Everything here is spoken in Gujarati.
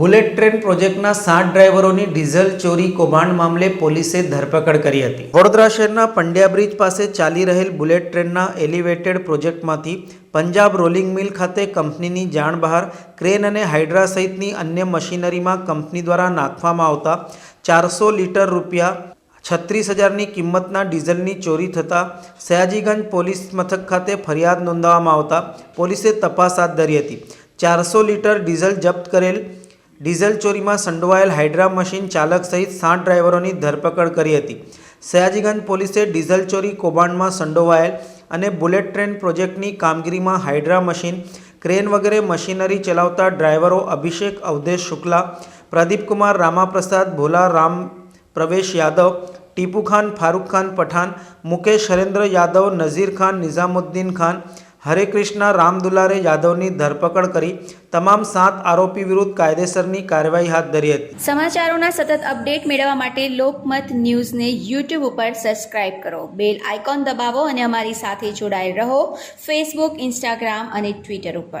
બુલેટ ટ્રેન પ્રોજેક્ટના સાત ડ્રાઈવરોની ડીઝલ ચોરી કૌભાંડ મામલે પોલીસે ધરપકડ કરી હતી. વડોદરા શહેરના પંડ્યા બ્રિજ પાસે ચાલી રહેલ બુલેટ ટ્રેનના એલિવેટેડ પ્રોજેક્ટમાંથી પંજાબ રોલિંગ મિલ ખાતે કંપનીની જાણ બહાર ક્રેન અને હાઇડ્રા સહિતની અન્ય મશીનરીમાં કંપની દ્વારા નાખવામાં આવતા ચારસો લીટર રૂપિયા છત્રીસ હજારની કિંમતના ડીઝલની ચોરી થતાં સયાજીગંજ પોલીસ મથક ખાતે ફરિયાદ નોંધાવવામાં આવતા પોલીસે તપાસ હાથ ધરી હતી. ચારસો લીટર ડીઝલ જપ્ત કરેલ. ડીઝલ ચોરીમાં સંડોવાયેલ હાઇડ્રા મશીન ચાલક સહિત સાત ડ્રાઈવરોની ધરપકડ કરી હતી. સયાજીગંજ પોલીસે ડીઝલ ચોરી કૌભાંડમાં સંડોવાયેલ અને બુલેટ ટ્રેન પ્રોજેક્ટની કામગીરીમાં હાઇડ્રા મશીન, ક્રેન વગેરે મશીનરી ચલાવતા ડ્રાઈવરો અભિષેક અવધેશ શુક્લા પ્રદીપકુમાર રામાપ્રસાદ, ભોલા રામ, પ્રવેશ યાદવ ટીપુ ખાન ફારૂક ખાન પઠાન મુકેશ હરેન્દ્ર યાદવ, નઝીર ખાન, નિઝામુદ્દીન ખાન હરે કૃષ્ણ, રામ દુલારે યાદવની ધરપકડ કરી તમામ સાત આરોપી વિરુદ્ધ કાયદેસરની કાર્યવાહી હાથ ધરી હતી. સમાચારોના સતત અપડેટ મેળવવા માટે લોકમત ન્યૂઝને યુટ્યુબ ઉપર સબસ્ક્રાઇબ કરો. બેલ આઇકોન દબાવો અને અમારી સાથે જોડાયેલ રહો ફેસબુક, ઇન્સ્ટાગ્રામ અને ટ્વિટર ઉપર.